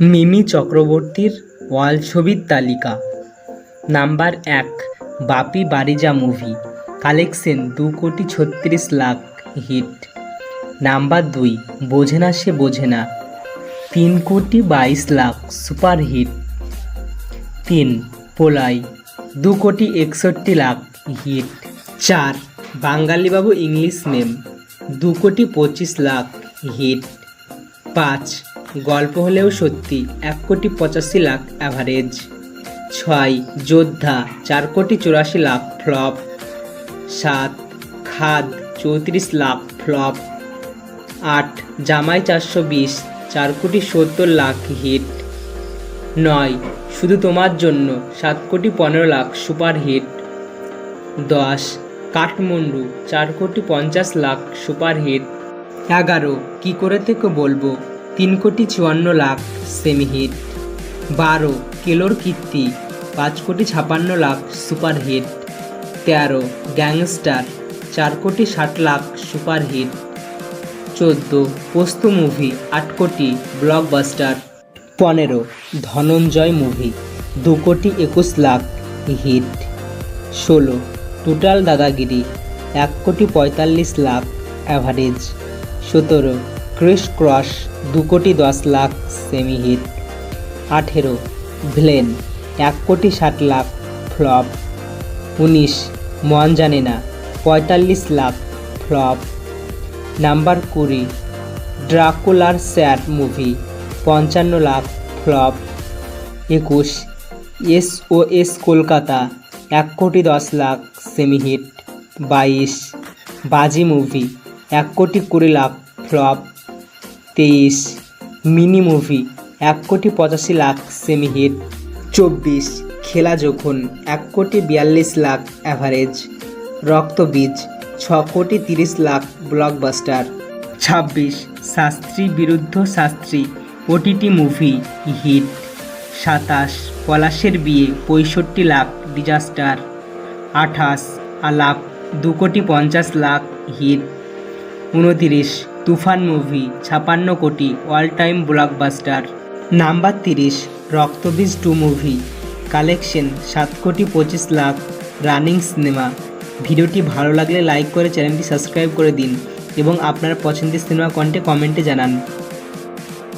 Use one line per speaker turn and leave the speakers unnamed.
মিমি চক্রবর্তীর ওয়াল ছবির তালিকা। নাম্বার এক, বাপি বারিজা মুভি। কালেকশন দু কোটি ছত্রিশ লাখ হিট। নাম্বার দুই, বোঝে না সে বোঝে না। তিন কোটি বাইশ লাখ সুপার হিট। তিন, পোলাই, দু কোটি একষট্টি লাখ হিট। চার বাঙালিবাবু ইংলিশ নেম দু কোটি পঁচিশ লাখ হিট। পাঁচ গল্প হলেও সত্যি এক কোটি পঁচাশি লাখ অ্যাভারেজ ছয়, যোদ্ধা, চার কোটি চুরাশি লাখ ফ্লপ সাত, খাদ, চৌত্রিশ লাখ ফ্লপ আট, জামাই চারশো বিশ, চার কোটি সত্তর লাখ হিট নয়, শুধু তোমার জন্য সাত কোটি পনেরো লাখ সুপার হিট দশ, কাঠমান্ডু, চার কোটি পঞ্চাশ লাখ সুপার হিট এগারো, কী করে থেকে বলব? তিন কোটি চুয়ান্ন লাখ সেমি হিট বারো, কেলোর কীর্তি, পাঁচ কোটি ছাপান্ন লাখ সুপার হিট তেরো, গ্যাংস্টার, চার কোটি ষাট লাখ সুপার হিট চোদ্দ, পোস্ত মুভি, আট কোটি ব্লকবাস্টার। পনেরো, ধনঞ্জয় মুভি, দু কোটি একুশ লাখ হিট। ষোলো, টোটাল দাদাগিরি, এক কোটি পঁয়তাল্লিশ লাখ অ্যাভারেজ। সতেরো ক্রিস ক্রস দু কোটি দশ লাখ সেমি হিট আঠেরো, ভিলেন, এক কোটি ষাট লাখ ফ্লপ। উনিশ মন জানে না পঁয়তাল্লিশ লাখ ফ্লপ। নাম্বার কুড়ি, ড্রাকুলার স্যার মুভি, পঞ্চান্ন লাখ ফ্লপ। একুশ, এস ও এস কলকাতা, এক কোটি দশ লাখ সেমি হিট বাইশ, বাজি মুভি, এক কোটি কুড়ি লাখ ফ্লপ। তেইশ, মিনি মুভি, এক কোটি পঁচাশি লাখ সেমি হিট চব্বিশ, খেলা যখন, এক কোটি বিয়াল্লিশ লাখ অ্যাভারেজ রক্তবীজ ছ কোটি তিরিশ লাখ ব্লকবাস্টার ছাব্বিশ, শাস্ত্রী বিরুদ্ধ শাস্ত্রী, ওটিটি মুভি হিট, সাতাশ, পলাশের বিয়ে, পঁয়ষট্টি লাখ ডিজাস্টার আঠাশ, আলাপ, দু কোটি পঞ্চাশ লাখ হিট উনতিরিশ তুফান মুভি, ছাপান্ন কোটি অল টাইম ব্লকবাস্টার নাম্বার তিরিশ, রক্তবীজ টু মুভি, কালেকশন, সাত কোটি পঁচিশ লাখ, রানিং সিনেমা। ভিডিওটি ভালো লাগলে লাইক করে চ্যানেলটি সাবস্ক্রাইব করে দিন এবং আপনার পছন্দের সিনেমা কন্টে কমেন্টে জানান।